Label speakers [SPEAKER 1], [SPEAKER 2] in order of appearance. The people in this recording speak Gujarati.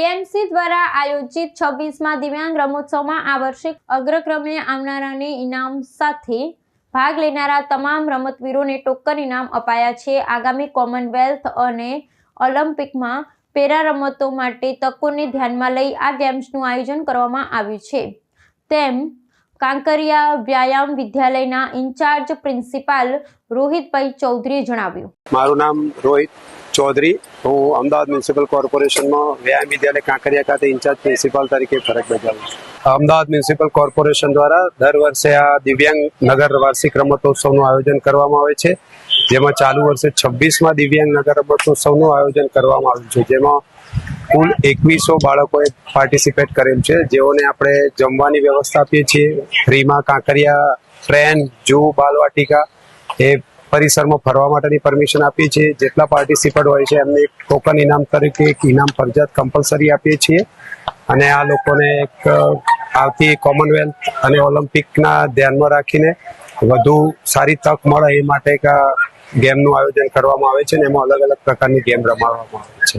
[SPEAKER 1] એએમસી દ્વારા આયોજિત છવ્વીસમાં દિવ્યાંગ રમોત્સવમાં આ વર્ષે અગ્રક્રમે આવનારાને ઇનામ સાથે ભાગ લેનારા તમામ રમતવીરોને ટોકન ઇનામ અપાયા છે. આગામી કોમનવેલ્થ અને ઓલિમ્પિકમાં પેરા રમતો માટે તકોને ધ્યાનમાં લઈ આ ગેમ્સનું આયોજન કરવામાં આવ્યું છે. તેમ કાંકરિયા વ્યાયામ વિદ્યાલયના ઇન્ચાર્જ પ્રિન્સિપાલ રોહિતભાઈ ચૌધરીએ જણાવ્યું.
[SPEAKER 2] મારું નામ રોહિત ચૌધરી. હું અમદાવાદ મ્યુનિસિપલ કોર્પોરેશનમાં વ્યાયામ વિદ્યાલય કાંકરિયા ખાતે ઇન્ચાર્જ પ્રિન્સિપાલ તરીકે ફરજ બજાવું છું. અમદાવાદ મ્યુનિસિપલ કોર્પોરેશન દ્વારા દર વર્ષે આ દિવ્યાંગ નગર વાર્ષિક રમતોત્સવનું આયોજન કરવામાં આવે છે. જેમાં ચાલુ વર્ષે છવ્વીસમાં દિવ્યાંગ નગર રમતોત્સવનું આયોજન કરવામાં આવ્યું છે. જેમાં કુલ એકવીસો બાળકોએ પાર્ટિસિપેટ કરેલ છે. જેઓને આપણે જમવાની વ્યવસ્થા આપીએ છીએ. ફ્રીમાં કાંકરિયા ટ્રેન જૂ, બાલવાટિકા એ પરિસરમાં ફરવા માટેની પરમિશન આપીએ છીએ. જેટલા પાર્ટિસિપન્ટ હોય છે, એમને ટોકન ઇનામ તરીકે એક ઇનામ ફરજિયાત કમ્પલસરી આપીએ છીએ. અને આ લોકોને એક આવતી કોમનવેલ્થ અને ઓલિમ્પિકના ધ્યાનમાં રાખીને વધુ સારી તક મળે એ માટે એક ગેમનું આયોજન કરવામાં આવે છે અને એમાં અલગ અલગ પ્રકારની ગેમ રમાડવામાં આવે છે.